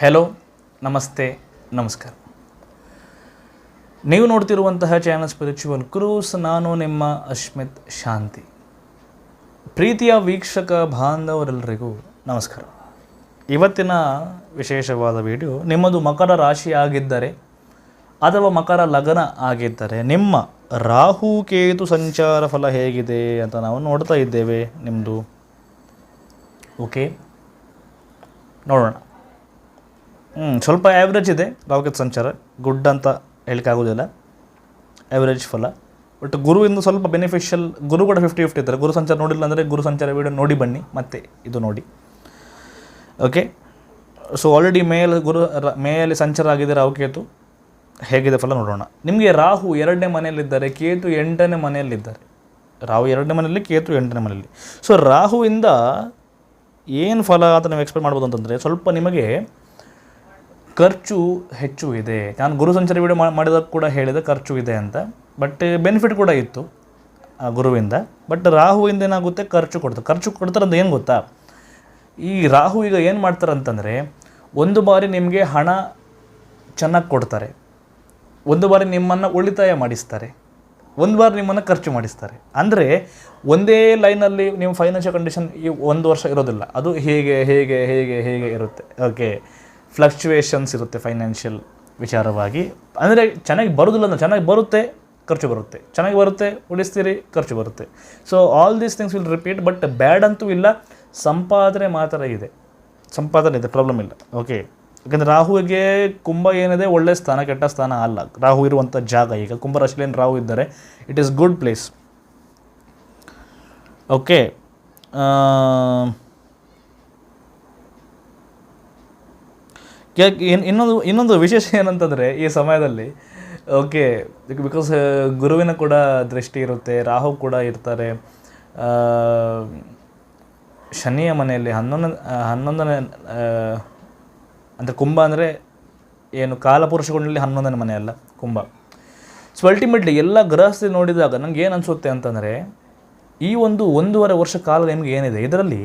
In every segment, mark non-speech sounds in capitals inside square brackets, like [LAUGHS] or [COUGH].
Hello ನಮಸ್ತೆ, ನಮಸ್ಕಾರ. ನೀವು ನೋಡ್ತಿರುವಂತಹ ಚಾನಲ್ ಸ್ಪಿರಿಚುವಲ್ ಕ್ರೂಸ್ ನಾನು ನಿಮ್ಮ ಅಶ್ಮಿತ್ ಶಾಂತಿ. ಪ್ರೀತಿಯ ವೀಕ್ಷಕ ಬಾಂಧವರೆಲ್ಲರಿಗೂ ನಮಸ್ಕಾರ. ಇವತ್ತಿನ ವಿಶೇಷವಾದ ವಿಡಿಯೋ ನಿಮ್ಮದು ಮಕರ ರಾಶಿ ಆಗಿದ್ದರೆ ಅಥವಾ ಮಕರ ಲಗ್ನ ಆಗಿದ್ದರೆ ನಿಮ್ಮ ರಾಹು ಕೇತು ಸಂಚಾರ ಫಲ ಹೇಗಿದೆ ಅಂತ ನಾವು ನೋಡ್ತಾ ಇದ್ದೇವೆ ನಿಮ್ಮದು. ಓಕೆ ನೋಡೋಣ. ಹ್ಞೂ ಸ್ವಲ್ಪ ಆ್ಯಾವ್ರೇಜ್ ಇದೆ ರಾಹುಕೇತು ಸಂಚಾರ. ಗುಡ್ ಅಂತ ಹೇಳೋಕ್ಕಾಗೋದಿಲ್ಲ ಆ್ಯಾವ್ರೇಜ್ ಫಲ ಬಟ್ ಗುರುವಿಂದ ಸ್ವಲ್ಪ ಬೆನಿಫಿಷಿಯಲ್ ಗುರು ಕೂಡ ಫಿಫ್ಟಿ ಫಿಫ್ಟಿ ಇದ್ದಾರೆ. ಗುರು ಸಂಚಾರ ನೋಡಿಲ್ಲ ಅಂದರೆ ಗುರು ಸಂಚಾರ ವಿಡಿಯೋ ನೋಡಿ ಬನ್ನಿ, ಮತ್ತೆ ಇದು ನೋಡಿ. ಓಕೆ ಸೊ ಆಲ್ರೆಡಿ ಮೇಲ್ ಗುರು ಮೇಯಲ್ಲಿ ಸಂಚಾರ ಆಗಿದೆ ರಾಹುಕೇತು ಹೇಗಿದೆ ಫಲ ನೋಡೋಣ. ನಿಮಗೆ ರಾಹು ಎರಡನೇ ಮನೆಯಲ್ಲಿದ್ದಾರೆ, ಕೇತು ಎಂಟನೇ ಮನೆಯಲ್ಲಿದ್ದಾರೆ. ರಾಹು ಎರಡನೇ ಮನೆಯಲ್ಲಿ, ಕೇತು ಎಂಟನೇ ಮನೆಯಲ್ಲಿ. ಸೊ ರಾಹುವಿಂದ ಏನು ಫಲ ಅಂತ ನೀವು ಎಕ್ಸ್ಪೆಕ್ಟ್ ಮಾಡ್ಬೋದು ಅಂತಂದರೆ, ಸ್ವಲ್ಪ ನಿಮಗೆ ಖರ್ಚು ಹೆಚ್ಚು ಇದೆ. ನಾನು ಗುರು ಸಂಚಾರ ವಿಡಿಯೋ ಮಾಡಿದಾಗ ಕೂಡ ಹೇಳಿದೆ ಖರ್ಚು ಇದೆ ಅಂತ. ಬಟ್ ಬೆನಿಫಿಟ್ ಕೂಡ ಇತ್ತು, ಆ ಗುರುವಿಂದ. ಬಟ್ ರಾಹುವಿಂದ ಏನಾಗುತ್ತೆ? ಖರ್ಚು ಕೊಡ್ತಾರೆ ಖರ್ಚು ಕೊಡ್ತಾರೆ ಅಂತ ಏನು ಗೊತ್ತಾ? ಈ ರಾಹು ಈಗ ಏನು ಮಾಡ್ತಾರೆ ಅಂತಂದರೆ, ಒಂದು ಬಾರಿ ನಿಮಗೆ ಹಣ ಚೆನ್ನಾಗಿ ಕೊಡ್ತಾರೆ. ಒಂದು ಬಾರಿ ನಿಮ್ಮನ್ನು ಉಳಿತಾಯ ಮಾಡಿಸ್ತಾರೆ. ಒಂದು ಬಾರಿ ನಿಮ್ಮನ್ನು ಖರ್ಚು ಮಾಡಿಸ್ತಾರೆ. ಅಂದರೆ ಒಂದೇ ಲೈನಲ್ಲಿ ನಿಮ್ಮ ಫೈನಾನ್ಷಿಯಲ್ ಕಂಡೀಷನ್ ಈ ಒಂದು ವರ್ಷ ಇರೋದಿಲ್ಲ. ಅದು ಹೇಗೆ ಹೇಗೆ ಹೇಗೆ ಹೇಗೆ ಇರುತ್ತೆ. ಓಕೆ ಫ್ಲಕ್ಚುಯೇಷನ್ಸ್ ಇರುತ್ತೆ ಫೈನಾನ್ಷಿಯಲ್ ವಿಚಾರವಾಗಿ. ಅಂದರೆ ಚೆನ್ನಾಗಿ ಬರೋದಿಲ್ಲ ಅಂದ್ರೆ ಚೆನ್ನಾಗಿ ಬರುತ್ತೆ, ಖರ್ಚು ಬರುತ್ತೆ. ಚೆನ್ನಾಗಿ ಬರುತ್ತೆ, ಉಳಿಸ್ತೀರಿ, ಖರ್ಚು ಬರುತ್ತೆ. So all these things will repeat but bad ಅಂತೂ ಇಲ್ಲ, ಸಂಪಾದನೆ ಮಾತ್ರ ಇದೆ. ಸಂಪಾದನೆ ಇದೆ ಪ್ರಾಬ್ಲಮ್ ಇಲ್ಲ. ಓಕೆ ಯಾಕಂದರೆ ರಾಹುವಿಗೆ ಕುಂಭ ಏನಿದೆ, ಒಳ್ಳೆ ಸ್ಥಾನ, ಕೆಟ್ಟ ಸ್ಥಾನ ಅಲ್ಲ. ರಾಹು ಇರುವಂಥ ಜಾಗ ಈಗ ಕುಂಭ ರಾಶಿಯಲ್ಲಿ ಏನು ರಾಹು ಇದ್ದಾರೆ it is good place okay ಇನ್ನೊಂದು ಇನ್ನೊಂದು ವಿಶೇಷ ಏನಂತಂದರೆ ಈ ಸಮಯದಲ್ಲಿ, ಓಕೆ ಬಿಕಾಸ್ ಗುರುವಿನ ಕೂಡ ದೃಷ್ಟಿ ಇರುತ್ತೆ, ರಾಹು ಕೂಡ ಇರ್ತಾರೆ ಶನಿಯ ಮನೆಯಲ್ಲಿ ಹನ್ನೊಂದನೇ ಹನ್ನೊಂದನೇ ಅಂದರೆ ಕುಂಭ ಅಂದರೆ ಏನು ಕಾಲಪುರುಷಗಳಲ್ಲಿ ಹನ್ನೊಂದನೇ ಮನೆ ಅಲ್ಲ, ಕುಂಭ. ಸೊ ಅಲ್ಟಿಮೇಟ್ಲಿ ಎಲ್ಲ ಗೃಹಸ್ಥಿ ನೋಡಿದಾಗ ನನಗೆ ಏನು ಅನಿಸುತ್ತೆ ಅಂತಂದರೆ, ಈ ಒಂದು ಒಂದೂವರೆ ವರ್ಷ ಕಾಲ ನಿಮಗೆ ಏನಿದೆ, ಇದರಲ್ಲಿ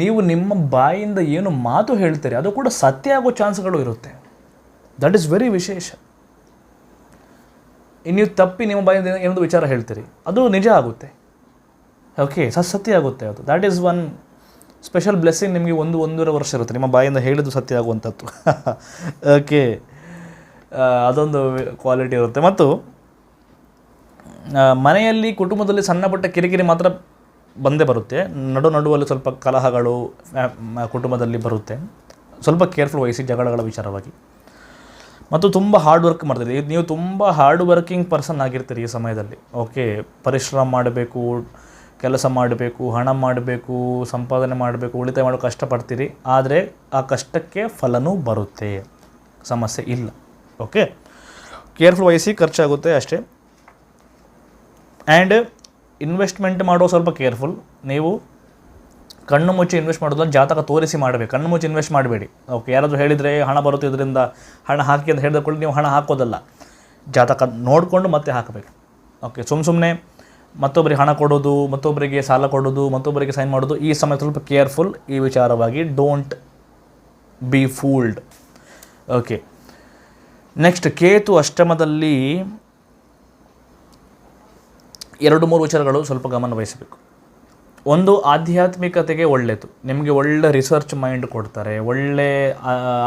ನೀವು ನಿಮ್ಮ ಬಾಯಿಂದ ಏನು ಮಾತು ಹೇಳ್ತೀರಿ, ಅದು ಕೂಡ ಸತ್ಯ ಆಗೋ ಚಾನ್ಸ್ಗಳು ಇರುತ್ತೆ. ದಟ್ ಈಸ್ ವೆರಿ ವಿಶೇಷ. ನೀವು ತಪ್ಪಿ ನಿಮ್ಮ ಬಾಯಿಂದ ಏನೊಂದು ವಿಚಾರ ಹೇಳ್ತೀರಿ, ಅದು ನಿಜ ಆಗುತ್ತೆ. ಓಕೆ ಸತ್ಯ ಆಗುತ್ತೆ ಅದು. That is one special blessing ನಿಮಗೆ ಒಂದು, ಒಂದೂವರೆ ವರ್ಷ ಇರುತ್ತೆ. ನಿಮ್ಮ ಬಾಯಿಂದ ಹೇಳಿದ್ದು ಸತ್ಯ ಆಗುವಂಥದ್ದು. [LAUGHS] ಓಕೆ ಅದೊಂದು ಕ್ವಾಲಿಟಿ ಇರುತ್ತೆ. ಮತ್ತು ಮನೆಯಲ್ಲಿ, ಕುಟುಂಬದಲ್ಲಿ ಸಣ್ಣ ಪುಟ್ಟ ಕಿರಿಕಿರಿ ಮಾತ್ರ ಬಂದೇ ಬರುತ್ತೆ. ನಡು ನಡುವಲ್ಲಿ ಸ್ವಲ್ಪ ಕಲಹಗಳು ಕುಟುಂಬದಲ್ಲಿ ಬರುತ್ತೆ. ಸ್ವಲ್ಪ ಕೇರ್ಫುಲ್ ವಹಿಸಿ ಜಗಳಗಳ ವಿಚಾರವಾಗಿ. ಮತ್ತು ತುಂಬ ಹಾರ್ಡ್ ವರ್ಕ್ ಮಾಡ್ತೀರಿ ನೀವು ತುಂಬ ಹಾರ್ಡ್ ವರ್ಕಿಂಗ್ ಪರ್ಸನ್ ಆಗಿರ್ತೀರಿ ಈ ಸಮಯದಲ್ಲಿ. ಓಕೆ ಪರಿಶ್ರಮ ಮಾಡಬೇಕು, ಕೆಲಸ ಮಾಡಬೇಕು, ಹಣ ಮಾಡಬೇಕು, ಸಂಪಾದನೆ ಮಾಡಬೇಕು, ಉಳಿತಾಯ ಮಾಡೋ ಕಷ್ಟಪಡ್ತೀರಿ. ಆದರೆ ಆ ಕಷ್ಟಕ್ಕೆ ಫಲನೂ ಬರುತ್ತೆ. ಸಮಸ್ಯೆ ಇಲ್ಲ. ಓಕೆ ಕೇರ್ಫುಲ್ ವಹಿಸಿ ಖರ್ಚಾಗುತ್ತೆ ಅಷ್ಟೇ. ಆ್ಯಂಡ್ ಇನ್ವೆಸ್ಟ್ಮೆಂಟ್ ಮಾಡೋ ಸ್ವಲ್ಪ ಕೇರ್ಫುಲ್. ನೀವು ಕಣ್ಣು ಮುಚ್ಚಿ ಇನ್ವೆಸ್ಟ್ ಮಾಡೋದ್ರಲ್ಲಿ ಜಾತಕ ತೋರಿಸಿ ಮಾಡಬೇಕು. ಕಣ್ಣು ಮುಚ್ಚಿ ಇನ್ವೆಸ್ಟ್ ಮಾಡಬೇಡಿ. ಓಕೆ, ಯಾರಾದರೂ ಹೇಳಿದರೆ ಹಣ ಬರುತ್ತೆ ಇದರಿಂದ ಹಣ ಹಾಕಿ ಅಂತ ಹೇಳಿದ ಕೂಡ ನೀವು ಹಣ ಹಾಕೋದಲ್ಲ. ಜಾತಕ ನೋಡಿಕೊಂಡು ಮತ್ತೆ ಹಾಕಬೇಕು. ಓಕೆ ಸುಮ್ಮ ಸುಮ್ಮನೆ ಮತ್ತೊಬ್ಬರಿಗೆ ಹಣ ಕೊಡೋದು, ಮತ್ತೊಬ್ಬರಿಗೆ ಸಾಲ ಕೊಡೋದು, ಮತ್ತೊಬ್ಬರಿಗೆ ಸೈನ್ ಮಾಡೋದು, ಈ ಸಮಯ ಸ್ವಲ್ಪ ಕೇರ್ಫುಲ್, ಈ ವಿಚಾರವಾಗಿ don't be fooled. Okay, next Ketu ಅಷ್ಟಮದಲ್ಲಿ ಎರಡು ಮೂರು ವಿಚಾರಗಳು ಸ್ವಲ್ಪ ಗಮನ ವಹಿಸಬೇಕು. ಒಂದು, ಆಧ್ಯಾತ್ಮಿಕತೆಗೆ ಒಳ್ಳೆಯದು ನಿಮಗೆ ಒಳ್ಳೆ ರಿಸರ್ಚ್ ಮೈಂಡ್ ಕೊಡ್ತಾರೆ, ಒಳ್ಳೆ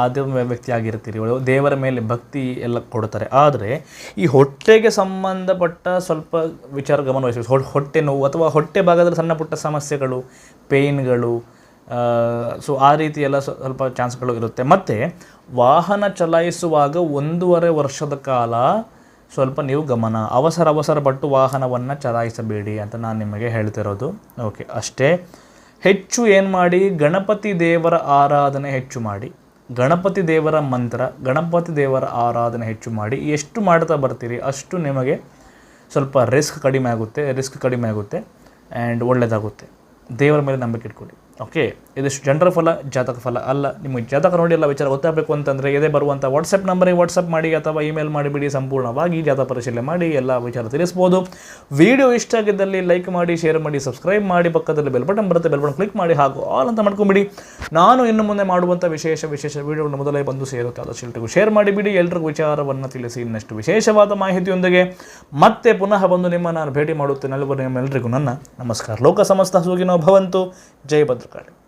ಆಧ್ಯಾತ್ಮ ವ್ಯಕ್ತಿ ಆಗಿರ್ತೀರಿ ದೇವರ ಮೇಲೆ ಭಕ್ತಿ ಎಲ್ಲ ಕೊಡ್ತಾರೆ. ಆದರೆ, ಈ ಹೊಟ್ಟೆಗೆ ಸಂಬಂಧಪಟ್ಟ ಸ್ವಲ್ಪ ವಿಚಾರ ಗಮನ ವಹಿಸಬೇಕು. ಹೊಟ್ಟೆ ನೋವು ಅಥವಾ ಹೊಟ್ಟೆ ಭಾಗದಲ್ಲಿ ಸಣ್ಣ ಪುಟ್ಟ ಸಮಸ್ಯೆಗಳು ಪೇಯ್ನ್ಗಳು ಸೊ ಆ ರೀತಿ ಎಲ್ಲ ಸ್ವ- ಸ್ವಲ್ಪ ಚಾನ್ಸ್ಗಳು ಇರುತ್ತೆ. ಮತ್ತು, ವಾಹನ ಚಲಾಯಿಸುವಾಗ ಒಂದೂವರೆ ವರ್ಷದ ಕಾಲ ಸ್ವಲ್ಪ ನೀವು ಗಮನ, ಅವಸರ ಅವಸರ ಪಟ್ಟು ವಾಹನವನ್ನು ಚಲಾಯಿಸಬೇಡಿ ಅಂತ ನಾನು ನಿಮಗೆ ಹೇಳ್ತಿರೋದು. ಓಕೆ ಅಷ್ಟೇ. ಹೆಚ್ಚು ಏನು ಮಾಡಿ? ಗಣಪತಿ ದೇವರ ಆರಾಧನೆ ಹೆಚ್ಚು ಮಾಡಿ. ಗಣಪತಿ ದೇವರ ಮಂತ್ರ, ಗಣಪತಿ ದೇವರ ಆರಾಧನೆ ಹೆಚ್ಚು ಮಾಡಿ. ಎಷ್ಟು ಮಾಡ್ತಾ ಬರ್ತೀರಿ? ಅಷ್ಟು ನಿಮಗೆ ಸ್ವಲ್ಪ ರಿಸ್ಕ್ ಕಡಿಮೆ ಆಗುತ್ತೆ, ರಿಸ್ಕ್ ಕಡಿಮೆ ಆಗುತ್ತೆ ಆ್ಯಂಡ್ ಒಳ್ಳೆಯದಾಗುತ್ತೆ ದೇವರ ಮೇಲೆ ನಂಬಿಕೆ ಇಟ್ಕೊಳ್ಳಿ. ಓಕೆ ಇದಿಷ್ಟು ಜನರ ಫಲ, ಜಾತಕ ಫಲ ಅಲ್ಲ. ನಿಮಗೆ ಜಾತಕ ನೋಡಿ ಎಲ್ಲ ವಿಚಾರ ಗೊತ್ತಾಗಬೇಕು ಅಂತಂದರೆ ಇದೇ ಬರುವಂಥ ವಾಟ್ಸಪ್ ನಂಬರಿಗೆ ವಾಟ್ಸಪ್ ಮಾಡಿ ಅಥವಾ ಇಮೇಲ್ ಮಾಡಿಬಿಡಿ, ಸಂಪೂರ್ಣವಾಗಿ ಜಾತಕ ಪರಿಶೀಲನೆ ಮಾಡಿ ಎಲ್ಲ ವಿಚಾರ ತಿಳಿಸ್ಬೋದು. ವಿಡಿಯೋ ಇಷ್ಟ ಆಗಿದ್ದಲ್ಲಿ ಲೈಕ್ ಮಾಡಿ ಶೇರ್ ಮಾಡಿ ಸಬ್ಸ್ಕ್ರೈಬ್ ಮಾಡಿ, ಪಕ್ಕದಲ್ಲಿ ಬೆಲ್ ಬಟನ್ ಬರುತ್ತೆ ಬೆಲ್ ಬಟನ್ ಕ್ಲಿಕ್ ಮಾಡಿ, ಹಾಗೂ ಆಲ್ ಅಂತ ಮಾಡ್ಕೊಂಬಿಡಿ. ನಾನು ಇನ್ನು ಮುಂದೆ ಮಾಡುವಂಥ ವಿಶೇಷ ವಿಶೇಷ ವಿಡಿಯೋಗಳು ಮೊದಲೇ ಬಂದು ಸೇರುತ್ತೆ ಆದಷ್ಟು ಎಲ್ರಿಗೂ ಶೇರ್ ಮಾಡಿಬಿಡಿ, ಎಲ್ರಿಗೂ ವಿಚಾರವನ್ನು ತಿಳಿಸಿ ಇನ್ನಷ್ಟು ವಿಶೇಷವಾದ ಮಾಹಿತಿಯೊಂದಿಗೆ. ಮತ್ತೆ ಪುನಃ ಬಂದು ನಿಮ್ಮ ನಾನು ಭೇಟಿ ಮಾಡುತ್ತೇನೆ. ಎಲ್ಲರಿಗೂ ನನ್ನ ನಮಸ್ಕಾರ. ಲೋಕ ಸಮಸ್ತ ಸೂಗಿನ ಭವಂತು. ಜೈ కాదు